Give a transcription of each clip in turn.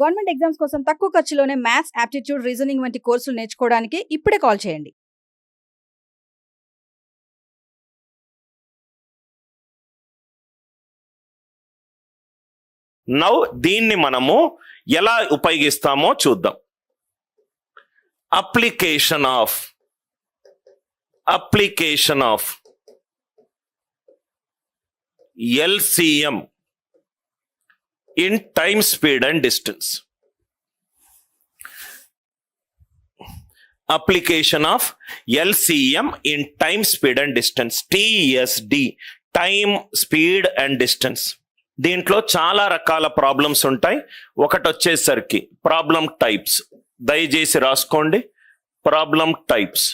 Government exams కోసం తక్కువ ఖర్చులోనే maths aptitude reasoning వంటి కోర్సులు నేర్చుకోవడానికి ఇప్పుడే కాల్ చేయండి. నౌ దీన్ని మనము ఎలా ఉపయోగిస్తామో చూద్దాం. Application of application of LCM. In time speed and distance application of LCM in time speed and distance TSD time speed and distance దీంట్లో చాలా రకాల ప్రాబ్లమ్స్ ఉంటాయి. ఒకటి వచ్చేసరికి ప్రాబ్లం టైప్స్ దయచేసి రాసుకోండి. ప్రాబ్లం టైప్స్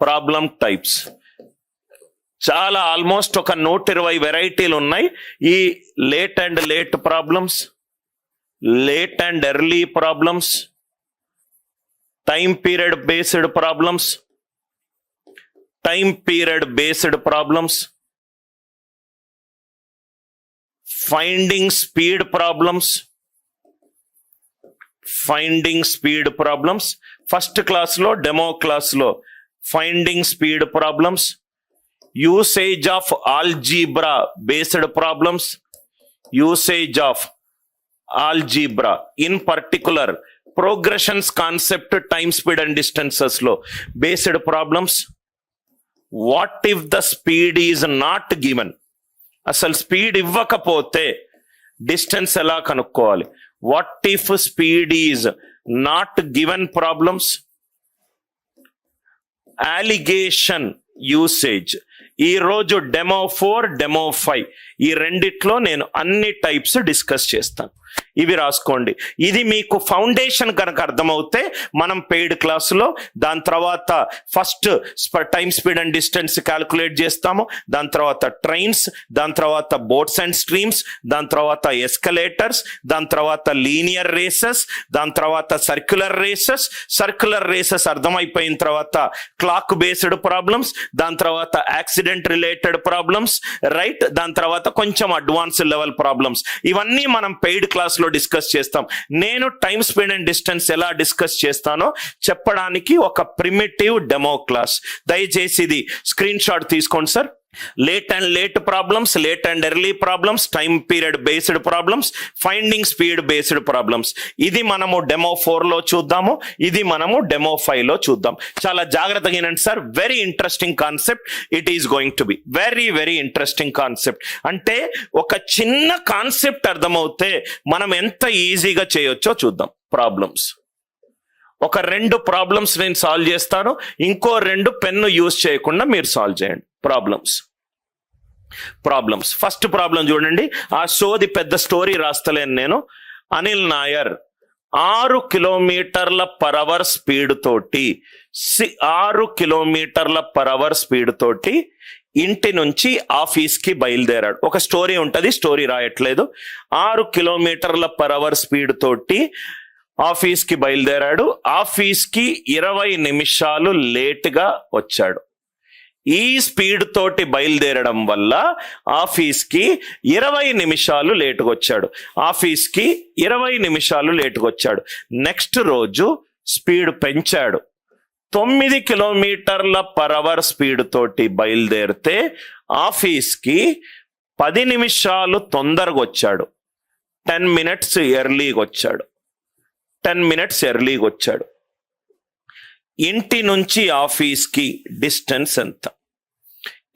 ప్రాబ్లం టైప్స్ చాలా ఆల్మోస్ట్ ఒక నూట ఇరవై వెరైటీలు ఉన్నాయి. ఈ late and late problems late and early problems time period based problems time period based problems finding speed problems finding speed problems first క్లాస్లో డెమో క్లాస్లో finding speed problems usage of algebra based problems usage of algebra in particular progressions concept time speed and డిస్టెన్సెస్లో based problems what if the speed is not given అసలు speed ఇవ్వకపోతే distance ఎలా కనుక్కోవాలి? What if speed is not given problems alligation usage ఈరోజు demo four demo five. ఈ రెండిట్లో నేను అన్ని types discuss చేస్తాను. ఇవి రాసుకోండి. ఇది మీకు ఫౌండేషన్ కనుక అర్థమవుతే మనం పెయిడ్ క్లాసులో దాని తర్వాత first time speed and distance calculate చేస్తాము. దాని తర్వాత ట్రైన్స్ దాని తర్వాత బోట్స్ అండ్ స్ట్రీమ్స్ దాని తర్వాత ఎస్కలేటర్స్ దాని తర్వాత లీనియర్ రేసెస్ దాని తర్వాత సర్క్యులర్ రేసెస్ సర్క్యులర్ రేసెస్ అర్థమైపోయిన తర్వాత క్లాక్ బేస్డ్ ప్రాబ్లమ్స్ దాని తర్వాత యాక్సిడెంట్ రిలేటెడ్ ప్రాబ్లమ్స్ రైట్ దాని తర్వాత కొంచెం అడ్వాన్స్ లెవెల్ ప్రాబ్లమ్స్ ఇవన్నీ మనం పెయిడ్ క్లాస్ లో డిస్కస్ చేస్తాం. నేను టైం స్పీడ్ అండ్ డిస్టెన్స్ ఎలా డిస్కస్ చేస్తానో చెప్పడానికి ఒక ప్రిమిటివ్ డెమో క్లాస్. దయచేసి ఇది స్క్రీన్ షాట్ తీసుకోండి sir. Late and late problems late and early problems time period based problems finding speed based problems ఇది మనము డెమో ఫోర్లో చూద్దాము. ఇది మనము డెమో ఫైవ్లో చూద్దాం. చాలా జాగ్రత్తగా ఏంటంటే sir. Very interesting concept it is going to be very very interesting concept అంటే ఒక చిన్న కాన్సెప్ట్ అర్థమవుతే మనం ఎంత ఈజీగా చేయొచ్చో చూద్దాం. ప్రాబ్లమ్స్ ఒక రెండు ప్రాబ్లమ్స్ నేను సాల్వ్ చేస్తాను. ఇంకో రెండు పెన్ను యూజ్ చేయకుండా మీరు సాల్వ్ చేయండి. ప్రాబ్లమ్స్ ప్రాబ్లమ్స్ ఫస్ట్ ప్రాబ్లం చూడండి. ఆ సోది పెద్ద స్టోరీ రాస్తలేను నేను. అనిల్ నాయర్ ఆరు కిలోమీటర్ల పర్ అవర్ స్పీడ్ తోటి సి- ఆరు కిలోమీటర్ల పర్ అవర్ స్పీడ్ తోటి ఇంటి నుంచి ఆఫీస్కి బయలుదేరాడు. ఒక స్టోరీ ఉంటుంది స్టోరీ రాయట్లేదు. ఆరు కిలోమీటర్ల పర్ అవర్ స్పీడ్ తోటి ఆఫీస్కి బయలుదేరాడు. ఆఫీస్కి ఇరవై నిమిషాలు లేట్గా వచ్చాడు. ఈ స్పీడ్ తోటి బయలుదేరడం వల్ల ఆఫీస్కి ఇరవై నిమిషాలు లేటుగా వచ్చాడు. ఆఫీస్కి ఇరవై నిమిషాలు లేటుగా వచ్చాడు. నెక్స్ట్ రోజు స్పీడ్ పెంచాడు. తొమ్మిది కిలోమీటర్ల పర్ అవర్ స్పీడ్ తోటి బయలుదేరితే ఆఫీస్కి పది నిమిషాలు తొందరగా వచ్చాడు. టెన్ మినిట్స్ ఎర్లీగా వచ్చాడు. టెన్ మినిట్స్ ఎర్లీగా వచ్చాడు. ఇంటి నుంచి ఆఫీస్కి డిస్టెన్స్ ఎంత?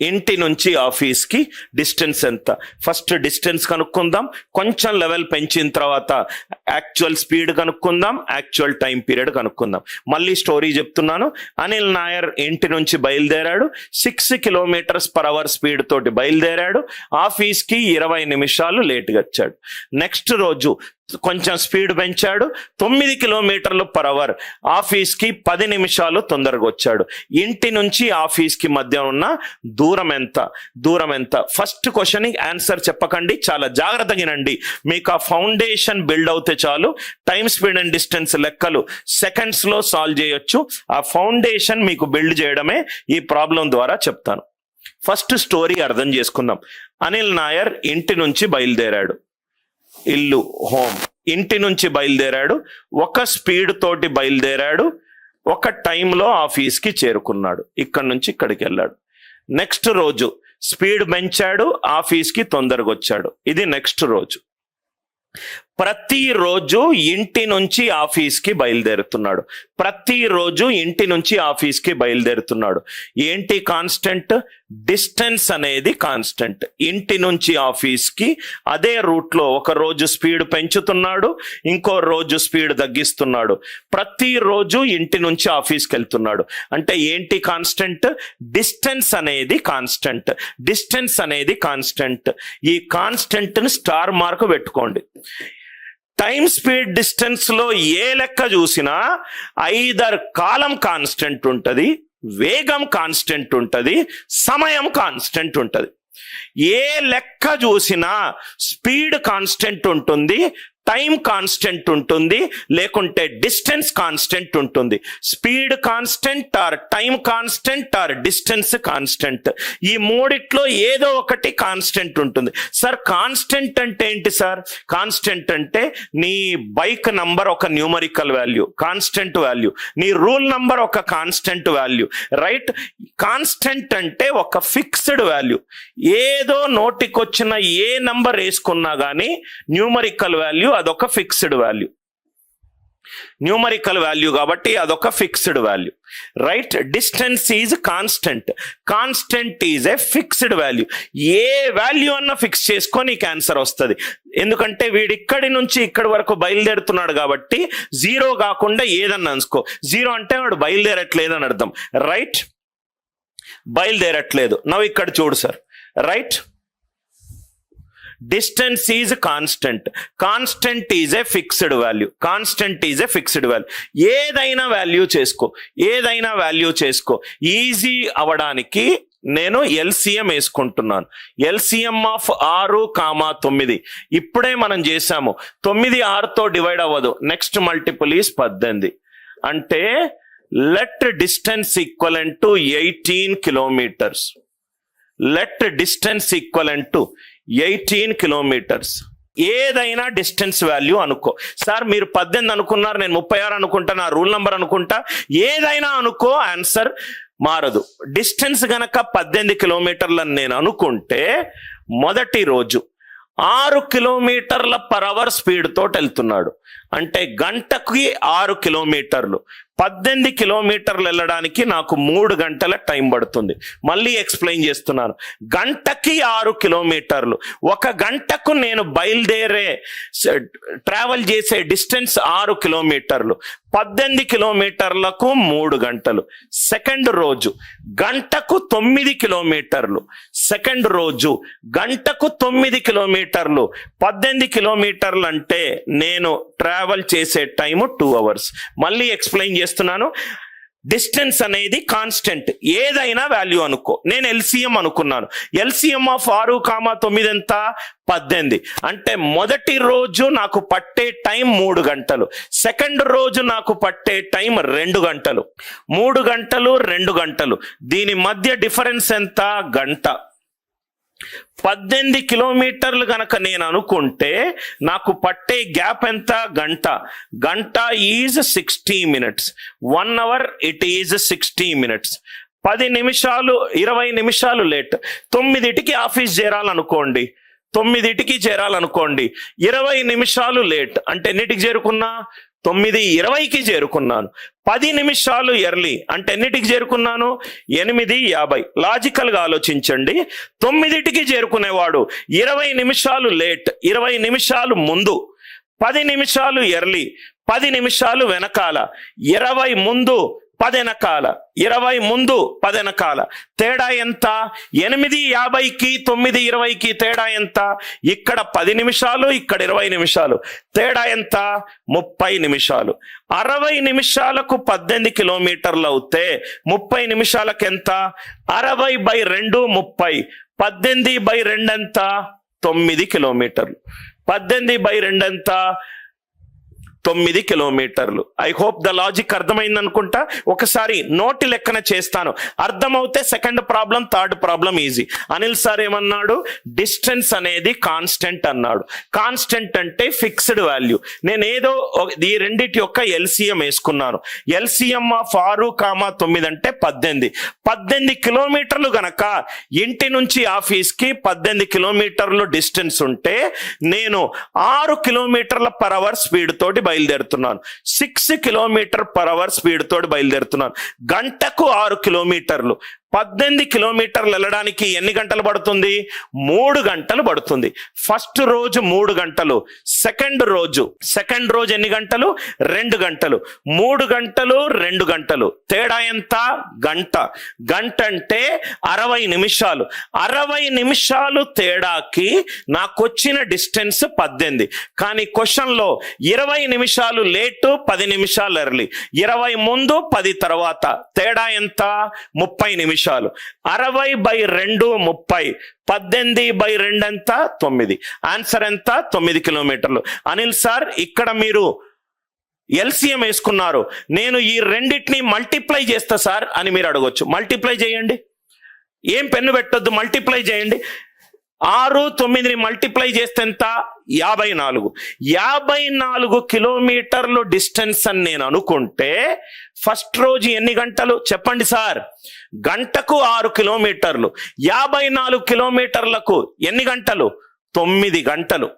ఇంటి నుంచి ఆఫీస్కి డిస్టెన్స్ ఎంత? ఫస్ట్ డిస్టెన్స్ కనుక్కుందాం. కొంచెం లెవెల్ పెంచిన తర్వాత యాక్చువల్ స్పీడ్ కనుక్కుందాం. యాక్చువల్ టైం పీరియడ్ కనుక్కుందాం. మళ్ళీ స్టోరీ చెప్తున్నాను. అనిల్ నాయర్ ఇంటి నుంచి బయలుదేరాడు. Six kilometres per hour speed తోటి బయలుదేరాడు. ఆఫీస్కి ఇరవై నిమిషాలు లేట్గా వచ్చాడు. నెక్స్ట్ రోజు కొంచెం స్పీడ్ పెంచాడు. తొమ్మిది కిలోమీటర్లు పర్ అవర్ ఆఫీస్కి పది నిమిషాలు తొందరగా వచ్చాడు. ఇంటి నుంచి ఆఫీస్కి మధ్య ఉన్న దూరం ఎంత? దూరం ఎంత? ఫస్ట్ క్వశ్చన్ ఆన్సర్ చెప్పకండి. చాలా జాగ్రత్తగా వినండి. మీకు ఆ ఫౌండేషన్ బిల్డ్ అవుతే చాలు. టైం స్పీడ్ అండ్ డిస్టెన్స్ లెక్కలు సెకండ్స్లో సాల్వ్ చేయొచ్చు. ఆ ఫౌండేషన్ మీకు బిల్డ్ చేయడమే ఈ ప్రాబ్లం ద్వారా చెప్తాను. ఫస్ట్ స్టోరీ అర్థం చేసుకుందాం. అనిల్ నాయర్ ఇంటి నుంచి బయలుదేరాడు. ఇల్లు హోమ్ ఇంటి నుంచి బయలుదేరాడు ఒక స్పీడ్ తోటి బయలుదేరాడు ఒక టైంలో ఆఫీస్కి చేరుకున్నాడు. ఇక్కడి నుంచి ఇక్కడికి వెళ్ళాడు. నెక్స్ట్ రోజు స్పీడ్ పెంచాడు ఆఫీస్కి తొందరగా వచ్చాడు. ఇది నెక్స్ట్ రోజు. ప్రతిరోజు ఇంటి నుంచి ఆఫీస్కి బయలుదేరుతున్నాడు. ప్రతిరోజు ఇంటి నుంచి ఆఫీస్కి బయలుదేరుతున్నాడు. ఏంటి కాన్స్టెంట్? డిస్టెన్స్ అనేది కాన్స్టెంట్. ఇంటి నుంచి ఆఫీస్కి అదే రూట్లో ఒక రోజు స్పీడ్ పెంచుతున్నాడు ఇంకో రోజు స్పీడ్ తగ్గిస్తున్నాడు. ప్రతిరోజు ఇంటి నుంచి ఆఫీస్కి వెళ్తున్నాడు. అంటే ఏంటి కాన్స్టెంట్? డిస్టెన్స్ అనేది కాన్స్టెంట్. డిస్టెన్స్ అనేది కాన్స్టెంట్. ఈ కాన్స్టెంట్ని స్టార్ మార్క్ పెట్టుకోండి. టైం స్పీడ్ డిస్టెన్స్లో ఏ లెక్క చూసినా ఐదర్ కాలం కాన్స్టెంట్ ఉంటుంది వేగం కాన్స్టెంట్ ఉంటుంది సమయం కాన్స్టెంట్ ఉంటుంది. ఏ లెక్క చూసినా స్పీడ్ కాన్స్టెంట్ ఉంటుంది టైం కాన్స్టెంట్ ఉంటుంది లేకుంటే డిస్టెన్స్ కాన్స్టెంట్ ఉంటుంది. Speed constant or time constant or distance constant. ఈ మూడిట్లో ఏదో ఒకటి కాన్స్టెంట్ ఉంటుంది. సార్ కాన్స్టెంట్ అంటే ఏంటి సార్? కాన్స్టెంట్ అంటే నీ బైక్ నంబర్ ఒక న్యూమరికల్ వాల్యూ కాన్స్టెంట్ వాల్యూ. నీ రూల్ నంబర్ ఒక కాన్స్టెంట్ వాల్యూ. రైట్? కాన్స్టెంట్ అంటే ఒక ఫిక్స్డ్ వాల్యూ. ఏదో నోటికొచ్చిన ఏ నంబర్ వేసుకున్నా కానీ న్యూమరికల్ వాల్యూ అదొక ఫిక్స్డ్ వాల్యూ. న్యూమరికల్ వాల్యూ కాబట్టి అదొక fixed value. Right? Distance is constant. Constant is a fixed value. A value అన్న ఫిక్స్ చేసుకొని నీకు ఆన్సర్ వస్తుంది. ఎందుకంటే వీడు ఇక్కడి నుంచి ఇక్కడి వరకు బయలుదేరుతున్నాడు కాబట్టి జీరో కాకుండా ఏదన్నా అనుకో. జీరో అంటే వాడు బయలుదేరట్లేదని అర్థం. రైట్? బయలుదేరట్లేదు. నవ్వు ఇక్కడ చూడు sir. Right? Distance is constant. Constant is a fixed value. Constant is a fixed value. ఏదైనా వాల్యూ చేసుకో. ఏదైనా వాల్యూ చేసుకో. ఈజీ అవడానికి నేను ఎల్సిఎం వేసుకుంటున్నాను. ఎల్సిఎం ఆఫ్ ఆరు కామా తొమ్మిది. ఇప్పుడే మనం చేసాము తొమ్మిది ఆరుతో డివైడ్ అవ్వదు. నెక్స్ట్ మల్టిపుల్ ఈస్ పద్దెనిమిది. అంటే let distance equivalent to eighteen kilometres. Let distance equivalent to eighteen kilometres. ఏదైనా డిస్టెన్స్ వాల్యూ అనుకో. సార్ మీరు పద్దెనిమిది అనుకున్నారు నేను ముప్పై ఆరు అనుకుంటా నా రూల్ నెంబర్ అనుకుంటా. ఏదైనా అనుకో ఆన్సర్ మారదు. డిస్టెన్స్ గనక పద్దెనిమిది కిలోమీటర్లని నేను అనుకుంటే మొదటి రోజు ఆరు కిలోమీటర్ల పర్ అవర్ స్పీడ్ తోటి వెళ్తున్నాడు. అంటే గంటకి ఆరు కిలోమీటర్లు. పద్దెనిమిది కిలోమీటర్లు వెళ్ళడానికి నాకు మూడు గంటల టైం పడుతుంది. మళ్ళీ ఎక్స్ప్లెయిన్ చేస్తున్నాను. గంటకి ఆరు కిలోమీటర్లు. ఒక గంటకు నేను బయలుదేరే ట్రావెల్ చేసే డిస్టెన్స్ ఆరు కిలోమీటర్లు. పద్దెనిమిది కిలోమీటర్లకు మూడు గంటలు. సెకండ్ రోజు. గంటకు తొమ్మిది కిలోమీటర్లు. సెకండ్ రోజు. గంటకు తొమ్మిది కిలోమీటర్లు. పద్దెనిమిది కిలోమీటర్లు అంటే నేను ట్రా ట్రావెల్ చేసే టైము టూ అవర్స్ మళ్ళీ ఎక్స్ప్లెయిన్ చేస్తున్నాను. డిస్టెన్స్ అనేది కాన్స్టెంట్ ఏదైనా వాల్యూ అనుకో. నేను ఎల్సిఎం అనుకున్నాను. ఎల్సిఎం ఆఫ్ ఆరు కామా తొమ్మిది ఎంత? పద్దెనిమిది. అంటే మొదటి రోజు నాకు పట్టే టైం మూడు గంటలు. సెకండ్ రోజు నాకు పట్టే టైం రెండు గంటలు. మూడు గంటలు రెండు గంటలు. దీని మధ్య డిఫరెన్స్ ఎంత? గంట. పద్దెనిమిది కిలోమీటర్లు గనక నేను అనుకుంటే నాకు పట్టే గ్యాప్ ఎంత? గంట. గంట is sixty minutes. One hour it is sixty minutes. పది నిమిషాలు ఇరవై నిమిషాలు లేట్. తొమ్మిదిటికి ఆఫీస్ చేరాలనుకోండి. తొమ్మిదిటికి చేరాలనుకోండి. ఇరవై నిమిషాలు లేట్. అంటే ఎన్నిటికి చేరుకున్నా? తొమ్మిది ఇరవైకి చేరుకున్నాను. పది నిమిషాలు ఎర్లీ అంటే ఎన్నిటికి చేరుకున్నాను? ఎనిమిది యాభై. లాజికల్గా ఆలోచించండి. తొమ్మిదిటికి చేరుకునేవాడు ఇరవై నిమిషాలు లేట్ ఇరవై నిమిషాలు ముందు పది నిమిషాలు ఎర్లీ పది నిమిషాలు వెనకాల ఇరవై ముందు పదెనకాల. ఇరవై ముందు పదెనకాల. తేడా ఎంత? ఎనిమిది యాభైకి తొమ్మిది ఇరవైకి తేడా ఎంత? ఇక్కడ పది నిమిషాలు ఇక్కడ ఇరవై నిమిషాలు. తేడా ఎంత? ముప్పై నిమిషాలు. అరవై నిమిషాలకు పద్దెనిమిది కిలోమీటర్లు అవుతే ముప్పై నిమిషాలకు ఎంత? అరవై బై రెండు ముప్పై. పద్దెనిమిది బై రెండు ఎంత? తొమ్మిది కిలోమీటర్లు. పద్దెనిమిది బై రెండు ఎంత? తొమ్మిది కిలోమీటర్లు. ఐ హోప్ ద లాజిక్ అర్థమైంది అనుకుంటా ఒకసారి నోటి లెక్కన చేస్తాను. అర్థమవుతే second problem third problem easy Anil sir ఏమన్నాడు? డిస్టెన్స్ అనేది కాన్స్టెంట్ అన్నాడు. కాన్స్టెంట్ అంటే ఫిక్స్డ్ వాల్యూ. నేను ఏదో ఈ రెండిటి యొక్క ఎల్సిఎం వేసుకున్నాను. ఎల్సిఎం ఆఫ్ ఆరు కామా తొమ్మిది అంటే పద్దెనిమిది. పద్దెనిమిది కిలోమీటర్లు గనక ఇంటి నుంచి ఆఫీస్కి పద్దెనిమిది కిలోమీటర్లు డిస్టెన్స్ ఉంటే నేను ఆరు కిలోమీటర్ల పర్ అవర్ స్పీడ్ తోటి బయలుదేరుతున్నాను. Six kilometre per hour speed తోటి బయలుదేరుతున్నాను. గంటకు ఆరు కిలోమీటర్లు పద్దెనిమిది కిలోమీటర్లు వెళ్ళడానికి ఎన్ని గంటలు పడుతుంది? మూడు గంటలు పడుతుంది. ఫస్ట్ రోజు మూడు గంటలు సెకండ్ రోజు సెకండ్ రోజు ఎన్ని గంటలు? రెండు గంటలు. మూడు గంటలు రెండు గంటలు. తేడా ఎంత? గంట. గంట అంటే అరవై నిమిషాలు. అరవై నిమిషాలు తేడాకి నాకు వచ్చిన డిస్టెన్స్ పద్దెనిమిది. కానీ క్వశ్చన్లో ఇరవై నిమిషాలు లేటు పది నిమిషాలు ఎర్లీ. ఇరవై ముందు పది తర్వాత. తేడా ఎంత? ముప్పై నిమిషాలు. అరవై బై రెండు ముప్పై. పద్దెనిమిది బై రెండు ఎంత తొమ్మిది. ఆన్సర్ ఎంత? తొమ్మిది కిలోమీటర్లు. అనిల్ సార్ ఇక్కడ మీరు ఎల్సిఎం వేసుకున్నారు. నేను ఈ రెండింటిని మల్టిప్లై చేస్తా సార్ అని మీరు అడగొచ్చు. మల్టిప్లై చేయండి. ఏం పెన్ను పెట్టొద్దు? మల్టిప్లై చేయండి. ఆరు తొమ్మిదిని మల్టిప్లై చేస్తే ఎంత? యాభై నాలుగు. యాభై నాలుగు కిలోమీటర్లు డిస్టెన్స్ అని నేను అనుకుంటే ఫస్ట్ రోజు ఎన్ని గంటలు? చెప్పండి సార్. గంటకు ఆరు కిలోమీటర్లు. యాభై నాలుగు కిలోమీటర్లకు ఎన్ని గంటలు? తొమ్మిది గంటలు.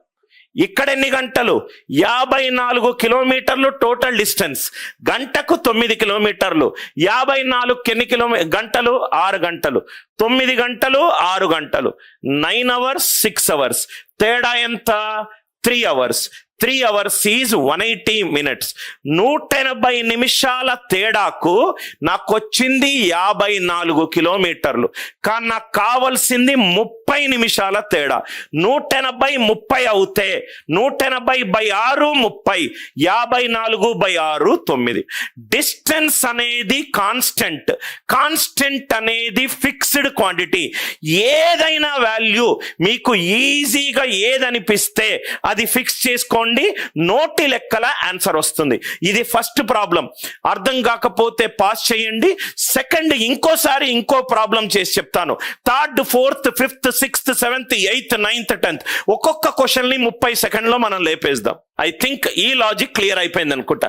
ఇక్కడ ఎన్ని గంటలు? యాభై నాలుగు కిలోమీటర్లు టోటల్ డిస్టెన్స్. గంటకు తొమ్మిది కిలోమీటర్లు. యాభై నాలుగు ఎన్ని కిలోమీ గంటలు? ఆరు గంటలు. తొమ్మిది గంటలు? ఆరు గంటలు. Nine hours six hours. తేడా ఎంత? Three hours. Three hours is one eighty minutes. నూట ఎనభై నిమిషాల తేడాకు నాకు వచ్చింది యాభై నాలుగు కిలోమీటర్లు. కానీ నాకు కావలసింది ముప్పై ముప్పై నిమిషాల తేడా. నూట ఎనభై ముప్పై అవుతే నూట ఎనభై బై ఆరు ముప్పై యాభై నాలుగు బై ఆరు తొమ్మిది. డిస్టెన్స్ అనేది కాన్స్టెంట్. కాన్స్టెంట్ అనేది ఫిక్స్డ్ క్వాంటిటీ. ఏదైనా వాల్యూ మీకు ఈజీగా ఏదనిపిస్తే అది ఫిక్స్ చేసుకోండి నోటి లెక్కల ఆన్సర్ వస్తుంది. ఇది ఫస్ట్ ప్రాబ్లం. అర్థం కాకపోతే పాస్ చేయండి. సెకండ్ ఇంకోసారి ఇంకో ప్రాబ్లం చేసి చెప్తాను. Third fourth fifth sixth seventh eighth ninth tenth ఒక్కొక్క క్వశ్చన్ని ముప్పై సెకండ్లో మనం లేపేద్దాం. ఐ థింక్ ఈ లాజిక్ క్లియర్ అయిపోయింది అనుకుంటా